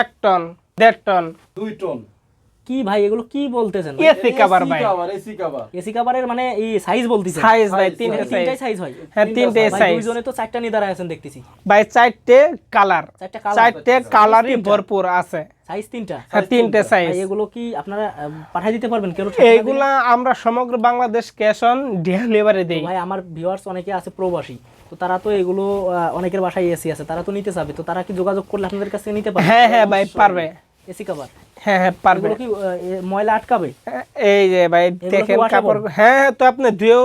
এক টন দেড় টন। দুই টন। কি ভাই এগুলো কি বলতেছেন? এসি কাবার ভাই। এসি কাভার এসি কাভারের মানে এই সাইজ বলতেছে সাইজ ভাই তিনটে সাইজ তিনটাই সাইজ হয়? হ্যাঁ তিনটে সাইজ দুইজনে তো চারটা দাঁড়ায় আছেন দেখতেছি। ভাই চারটে কালার চারটা কালার চারটে কালারই ভরপুর আছে। সাইজ তিনটা? হ্যাঁ তিনটে সাইজ ভাই এগুলো কি আপনারা পাঠিয়ে দিতে পারবেন? কেন এইগুলা আমরা সমগ্র বাংলাদেশ ক্যাশ অন ডেলিভারি দিই। ভাই আমার ভিউয়ার্স অনেকে আছে প্রবাসী। তো তারা তো এগুলো অনেকের বাসায় এসি আছে তারা তো নিতে চাবে। তো তারা কি যোগাযোগ করলে আপনাদের কাছে নিতে পারবে? হ্যাঁ হ্যাঁ ভাই পারবে। এসি কভার হ্যাঁ হ্যাঁ পারবে। এগুলো কি ময়লা আটকাবে? এই যে ভাই দেখেন কাপড় হ্যাঁ হ্যাঁ তো আপনি ধুয়েও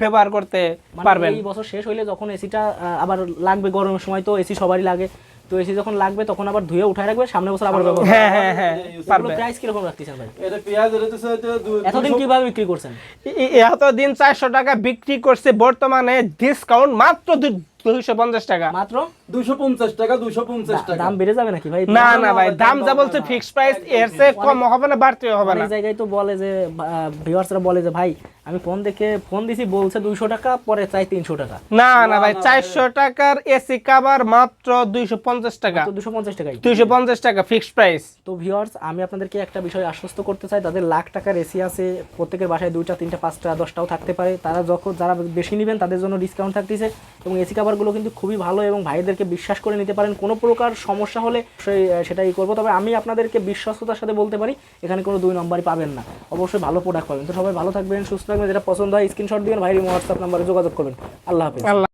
ব্যবহার করতে মানে পারবেন। এই বছর শেষ হইলে যখন এসিটা আবার লাগবে গরমের সময় তো এসি সবারই লাগে। তো এসি যখন লাগবে তখন আবার ধুয়ে উঠায় রাখবে সামনে বছর আবার ব্যবহার হ্যাঁ হ্যাঁ হ্যাঁ পারবে। প্রাইস কীরকম রাখতেছেন ভাই? এটা পেঁয়াজ রেটেছে এতদিন কীভাবে বিক্রি করছেন? এতদিন চারশো টাকা বিক্রি করছে বর্তমানে ডিসকাউন্ট মাত্র দুইশো পঞ্চাশ টাকা। মাত্র দুইশো পঞ্চাশ টাকা দুইশো পঞ্চাশ টাকা। দাম বেড়ে যাবে নাকি ভাই? না না ভাই দাম যা বলছে ফিক্সড প্রাইস এর চেয়ে কম হবে না বাড়তেও হবে না। জায়গায় তো বলে যে ভিউয়ার্সরা বলে যে ভাই আমি ফোন দেখে ফোন দিছি বলছে দুইশো টাকা পরে চাই তিনশো টাকা। না না ভাই চারশো টাকার এসি কাভার মাত্র দুইশো পঞ্চাশ টাকা। তো দুশো পঞ্চাশ টাকাই। দুইশো পঞ্চাশ টাকা ফিক্সড প্রাইস তো ভিউয়ার্স আমি আপনাদেরকে একটা বিষয় আশ্বস্ত করতে চাই তাদের লাখ টাকার এসি আছে প্রত্যেকের বাসায় দুইটা তিনটা পাঁচটা দশটাও থাকতে পারে। তারা যখন যারা বেশি নেবেন তাদের জন্য ডিসকাউন্ট থাকতেছে এবং এসি কাভারগুলো কিন্তু খুবই ভালো এবং ভাইদেরকে বিশ্বাস করে নিতে পারেন। কোনো প্রকার সমস্যা হলে সেই সেটাই করব। তবে আমি আপনাদেরকে বিশ্বস্ততার সাথে বলতে পারি, এখানে কোনো দুই নম্বরই পাবেন না। অবশ্যই ভালো প্রোডাক্ট পাবেন। তো সবাই ভালো থাকবেন, সুস্থ থাকবেন। যেটা পছন্দ হয় স্ক্রিনশট দিবেন, ভাইয়ের হোয়াটসঅ্যাপ নাম্বারে যোগাযোগ করবেন। আল্লাহ হাফিজ।